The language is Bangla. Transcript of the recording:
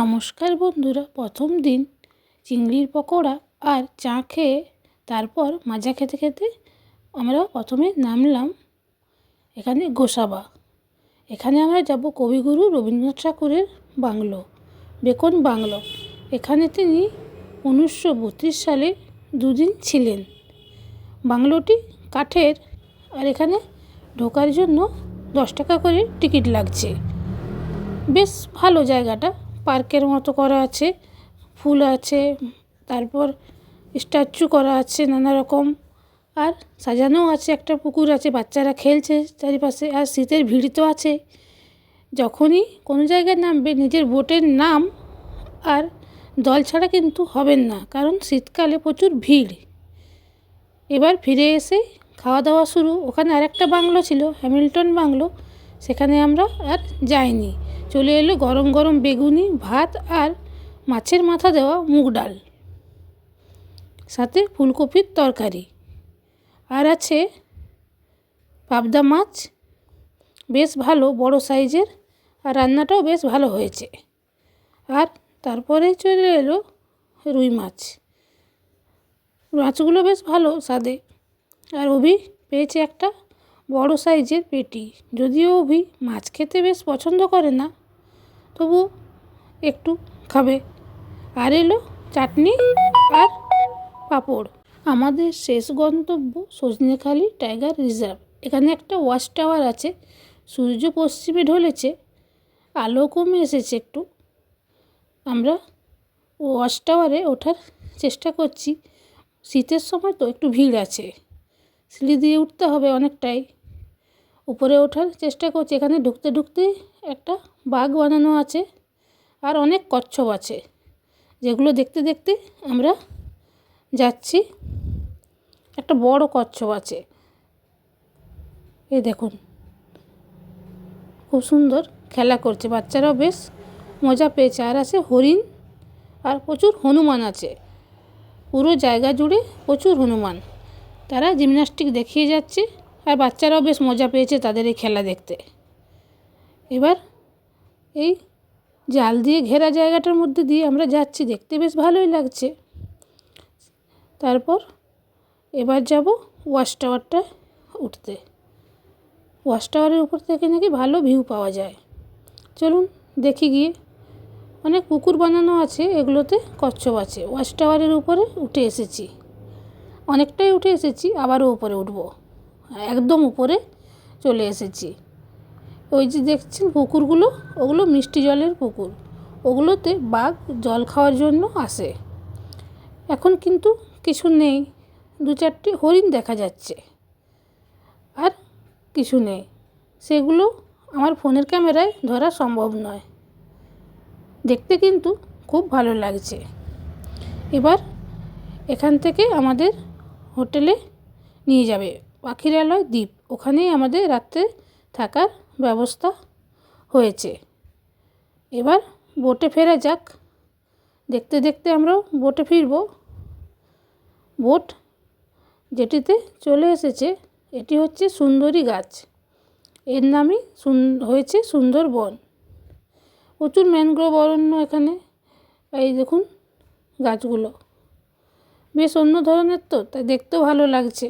নমস্কার বন্ধুরা, প্রথম দিন চিংড়ির পকোড়া আর চা খেয়ে তারপর মাজা খেতে খেতে আমরা প্রথমে নামলাম এখানে গোসাবা। এখানে আমরা যাব কবিগুরু রবীন্দ্রনাথ ঠাকুরের বাংলো, বেকন বাংলো। এখানে তিনি উনিশশো বত্রিশ সালে দুদিন ছিলেন। বাংলোটি কাঠের আর এখানে ঢোকার জন্য দশ টাকা করে টিকিট লাগছে। বেশ ভালো জায়গাটা। পার্কের মতো করা আছে, ফুল আছে, তারপর স্ট্যাচু করা আছে নানা রকম। আর সাজানোও আছে, একটা পুকুর আছে, বাচ্চারা খেলছে চারিপাশে, আর শীতের ভিড় তো আছে। যখনই কোনো জায়গায় নামবে, নিজের বোটের নাম আর দল ছাড়া কিন্তু হবেন না, কারণ শীতকালে প্রচুর ভিড়। এবার ফিরে এসে খাওয়া দাওয়া শুরু। ওখানে আরেকটা বাংলো ছিল, হ্যামিল্টন বাংলো। সেখানে আমরা আর যাইনি। চলে এলো গরম গরম বেগুনি, ভাত আর মাছের মাথা দেওয়া মুগ ডাল। সাথে ফুলকপির তরকারি। আর আছে পাবদা মাছ, বেশ ভালো, বড় সাইজের, আর রান্নাটাও বেশ ভালো হয়েছে। আর তারপরে চলে এলো রুই মাছ। মাছগুলো বেশ ভালো, স্বাদে। আর অভি পেয়েছে একটা বড় সাইজের পেটি। যদিও অভি মাছ খেতে বেশ পছন্দ করে না, তবু একটু খাবে। আর এলো চাটনি আর পাঁপড়। আমাদের শেষ গন্তব্য সজনেখালি টাইগার রিজার্ভ। এখানে একটা ওয়াচ টাওয়ার আছে, সূর্য পশ্চিমে ঢলেছে, আলো কমে এসেছে একটু। আমরা ওয়াচ টাওয়ারে ওঠার চেষ্টা করছি। শীতের সময় তো একটু ভিড় আছে। সিঁড়ি দিয়ে উঠতে হবে অনেকটাই। উপরে ওঠার চেষ্টা করছি। এখানে ঢুকতে ঢুকতে একটা বাঘ বানানো আছে আর অনেক কচ্ছপ আছে। যেগুলো দেখতে দেখতে আমরা যাচ্ছি। একটা বড় কচ্ছপ আছে। এই দেখুন। খুব সুন্দর খেলা করছে। বাচ্চারাও বেশ মজা পেয়েছে। আর আছে হরিণ আর প্রচুর হনুমান আছে। পুরো জায়গা জুড়ে প্রচুর হনুমান। তারা জিমনাস্টিক দেখিয়ে যাচ্ছে আর বাচ্চারাও বেশ মজা পেয়েছে তাদের এই খেলা দেখতে। এবার এই জাল দিয়ে ঘেরা জায়গাটার মধ্যে দিয়ে আমরা যাচ্ছি, দেখতে বেশ ভালোই লাগছে। তারপর এবার যাব ওয়াশ টাওয়ারটা উঠতে। ওয়াশ টাওয়ারের উপর থেকে নাকি ভালো ভিউ পাওয়া যায়। চলুন দেখি গিয়ে। অনেক পুকুর বানানো আছে, এগুলোতে কচ্ছপ আছে। ওয়াশ টাওয়ারের উপরে উঠে এসেছি। অনেকটাই উঠে এসেছি, আবারও উপরে উঠব। একদম উপরে চলে এসেছি। ওই যে দেখছেন পুকুরগুলো, ওগুলো মিষ্টি জলের পুকুর। ওগুলোতে বাঘ জল খাওয়ার জন্য আসে। এখন কিন্তু কিছু নেই, দু চারটে হরিণ দেখা যাচ্ছে। আর কিছু নেই, সেগুলো আমার ফোনের ক্যামেরায় ধরা সম্ভব নয়। দেখতে কিন্তু খুব ভালো লাগছে। এবার এখান থেকে আমাদের হোটেলে নিয়ে যাবে। পাখিরালয় দ্বীপ। ওখানেই আমাদের রাত্রে থাকার ব্যবস্থা হয়েছে। এবার বোটে ফেরা যাক। দেখতে দেখতে আমরাও বোটে ফিরব। বোট যেটিতে চলে এসেছে, এটি হচ্ছে সুন্দরী গাছ। এর নামই হয়েছে সুন্দরবন। প্রচুর ম্যানগ্রোভ অরণ্য এখানে। এই দেখুন গাছগুলো। বেশ অন্য ধরনের তো তাই দেখতেও ভালো লাগছে।